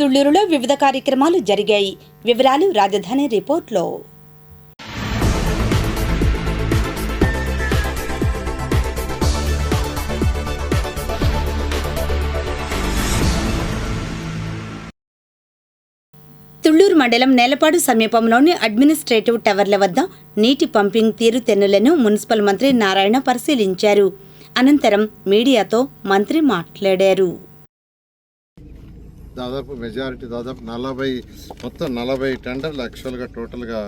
తుళ్ళూరులో వివిధ కార్యక్రమాలు జరిగాయి. వివరాలు రాజధాని రిపోర్ట్లో. తుళ్ళూరు మండలం నేలపాడు సమీపంలోని అడ్మినిస్ట్రేటివ్ టవర్ల వద్ద నీటి పంపింగ్ తీరుతెన్నులను మున్సిపల్ మంత్రి నారాయణ పరిశీలించారు. అనంతరం మీడియాతో మంత్రి మాట్లాడారు. దాదాపు మెజారిటీ దాదాపు నలభై మొత్తం నలభై టెండర్లు యాక్చువల్గా టోటల్గా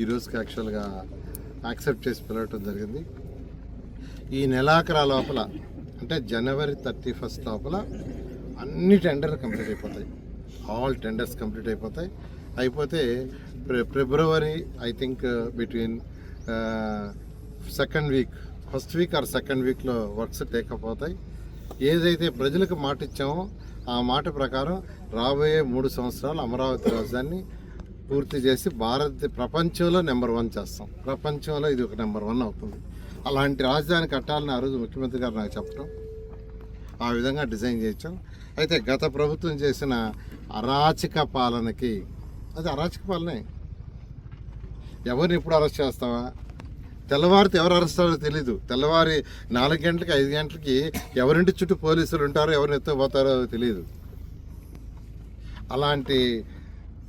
ఈ రోజుకి యాక్చువల్గా యాక్సెప్ట్ చేసి పిలవటం జరిగింది. ఈ నెలాఖరా లోపల అంటే జనవరి థర్టీ ఫస్ట్ లోపల అన్ని టెండర్లు కంప్లీట్ అయిపోతాయి. ఆల్ టెండర్స్ కంప్లీట్ అయిపోతాయి. అయిపోతే ఫిబ్రవరి I think between second week first week or second వీక్లో వర్క్స్ టేకప్ అవుతాయి. ఏదైతే ప్రజలకు మాట ఇచ్చామో ఆ మాట ప్రకారం రాబోయే మూడు సంవత్సరాలు అమరావతి రాజధానిని పూర్తి చేసి భారత ప్రపంచంలో నెంబర్ వన్ చేస్తాం. ప్రపంచంలో ఇది ఒక నెంబర్ వన్ అవుతుంది. అలాంటి రాజధాని కట్టాలని ఆ రోజు ముఖ్యమంత్రి గారు నాకు చెప్పడం ఆ విధంగా డిజైన్ చేయించాం. అయితే గత ప్రభుత్వం చేసిన అరాచక పాలనకి అది అరాచక పాలనే. ఎవరిని ఎప్పుడు అరెస్ట్ చేస్తావా? తెల్లవారితే ఎవరు అరుస్తారో తెలీదు. తెల్లవారి నాలుగు గంటలకి ఐదు గంటలకి ఎవరింటి చుట్టూ పోలీసులు ఉంటారో ఎవరిని ఎత్తుకుపోతారో తెలియదు అలాంటి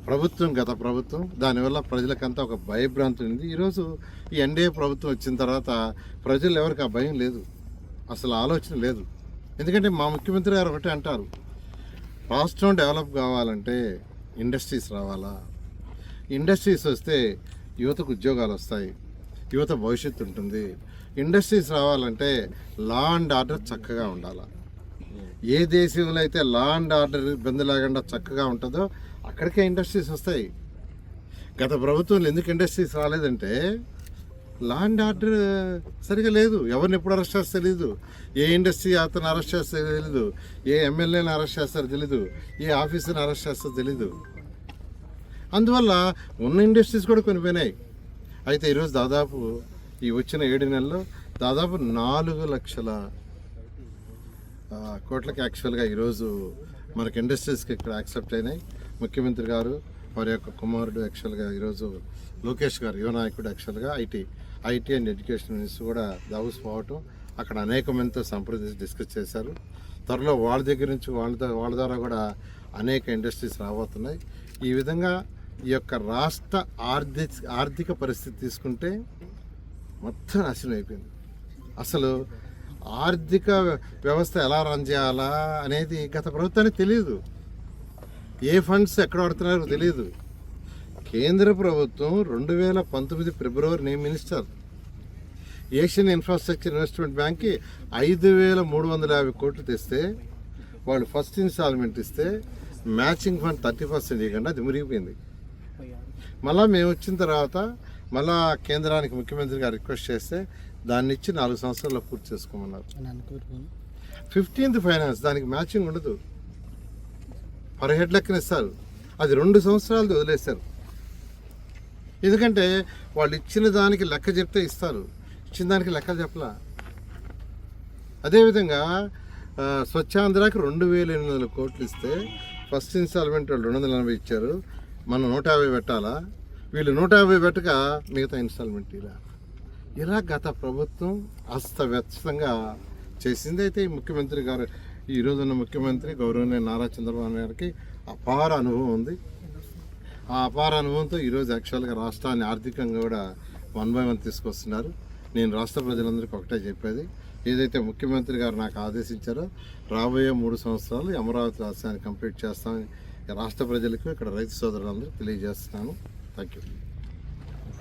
ప్రభుత్వం గత ప్రభుత్వం దానివల్ల ప్రజలకంతా ఒక భయభ్రాంతి ఉంది ఈరోజు ఈ ఎన్డీఏ ప్రభుత్వం వచ్చిన తర్వాత ప్రజలు ఎవరికి ఆ భయం లేదు. అసలు ఆలోచన లేదు. ఎందుకంటే మా ముఖ్యమంత్రి గారు ఒకటే అంటారు రాష్ట్రం డెవలప్ కావాలంటే ఇండస్ట్రీస్ రావాలా? ఇండస్ట్రీస్ వస్తే యువతకు ఉద్యోగాలు వస్తాయి. యువత భవిష్యత్తు ఉంటుంది. ఇండస్ట్రీస్ రావాలంటే లా అండ్ ఆర్డర్ చక్కగా ఉండాలి. ఏ దేశంలో అయితే లా అండ్ ఆర్డర్ ఇబ్బంది లేకుండా చక్కగా ఉంటుందో అక్కడికే ఇండస్ట్రీస్ వస్తాయి. గత ప్రభుత్వంలో ఎందుకు ఇండస్ట్రీస్ రాలేదంటే లా అండ్ ఆర్డర్ సరిగా లేదు. ఎవరిని ఎప్పుడు అరెస్ట్ చేస్తే తెలీదు. ఏ ఇండస్ట్రీ అతను అరెస్ట్ చేస్తారో తెలీదు. ఏ ఎమ్మెల్యేని అరెస్ట్ చేస్తారో తెలీదు. ఏ ఆఫీసర్ని అరెస్ట్ చేస్తారో తెలీదు. అందువల్ల ఉన్న ఇండస్ట్రీస్ కూడా కొనిపోయినాయి అయితే ఈరోజు దాదాపు ఈ వచ్చిన ఏడు నెలల్లో దాదాపు నాలుగు లక్షల కోట్లకి యాక్చువల్గా ఈరోజు మనకి ఇండస్ట్రీస్కి ఇక్కడ యాక్సెప్ట్ అయినాయి. ముఖ్యమంత్రి గారు వారి యొక్క కుమారుడు యాక్చువల్గా ఈరోజు లోకేష్ గారు యువ నాయకుడు యాక్చువల్గా IT IT and education minister కూడా దావూస్ పోవటం అక్కడ అనేక మందితో సంప్రదించి డిస్కస్ చేశారు. త్వరలో వాళ్ళ దగ్గర నుంచి వాళ్ళ వాళ్ళ ద్వారా కూడా అనేక ఇండస్ట్రీస్ రాబోతున్నాయి. ఈ విధంగా ఈ యొక్క రాష్ట్ర ఆర్థిక ఆర్థిక పరిస్థితి తీసుకుంటే మొత్తం నాశనం అయిపోయింది. అసలు ఆర్థిక వ్యవస్థ ఎలా రన్ చేయాలా అనేది గత ప్రభుత్వానికి తెలియదు ఏ ఫండ్స్ ఎక్కడ పడుతున్నారో తెలియదు కేంద్ర ప్రభుత్వం రెండు వేల పంతొమ్మిది ఫిబ్రవరి name minister. Asian infrastructure investment బ్యాంక్కి ఐదు వేల మూడు వందల యాభై కోట్లు తెస్తే వాళ్ళు ఫస్ట్ ఇన్స్టాల్మెంట్ ఇస్తే మ్యాచింగ్ ఫండ్ థర్టీ పర్సెంట్ ఇవ్వకుండా అది మురిగిపోయింది మళ్ళా మేము వచ్చిన తర్వాత మళ్ళా కేంద్రానికి ముఖ్యమంత్రి గారు రిక్వెస్ట్ చేస్తే దాన్ని ఇచ్చి నాలుగు సంవత్సరాల్లో పూర్తి చేసుకోమన్నారు. ఫిఫ్టీన్త్ ఫైనాన్స్ దానికి మ్యాచింగ్ ఉండదు. పర్ హెడ్ లెక్కన ఇస్తారు. అది రెండు సంవత్సరాలు వదిలేస్తారు. ఎందుకంటే వాళ్ళు ఇచ్చిన దానికి లెక్క చెప్తే ఇస్తారు. ఇచ్చిన దానికి లెక్క చెప్పలా. అదేవిధంగా స్వచ్ఛాంధ్రాకి రెండు వేల ఎనిమిది వందల కోట్లు ఇస్తే ఫస్ట్ ఇన్స్టాల్మెంట్ వాళ్ళు రెండు వందల ఎనభై ఇచ్చారు. మనం నూట యాభై పెట్టాలా? వీళ్ళు నూట యాభై పెట్టక మిగతా ఇన్స్టాల్మెంట్ ఇలా. ఇలా గత ప్రభుత్వం అస్తవ్యస్తంగా చేసింది అయితే ఈ ముఖ్యమంత్రి గారు ఈ రోజున్న ముఖ్యమంత్రి గౌరవనీయ నారా చంద్రబాబు గారికి అపార అనుభవం ఉంది. ఆ అపార అనుభవంతో ఈరోజు యాక్చువల్గా రాష్ట్రాన్ని ఆర్థికంగా కూడా వన్ బై వన్ తీసుకొస్తున్నారు. నేను రాష్ట్ర ప్రజలందరికీ ఒకటే చెప్పేది ఏదైతే ముఖ్యమంత్రి గారు నాకు ఆదేశించారో రాబోయే మూడు సంవత్సరాలు అమరావతి రాష్ట్రాన్ని కంప్లీట్ చేస్తామని రాష్ట్ర ప్రజలకు ఇక్కడ రైతు సోదరులందరూ తెలియజేస్తున్నాను. Thank you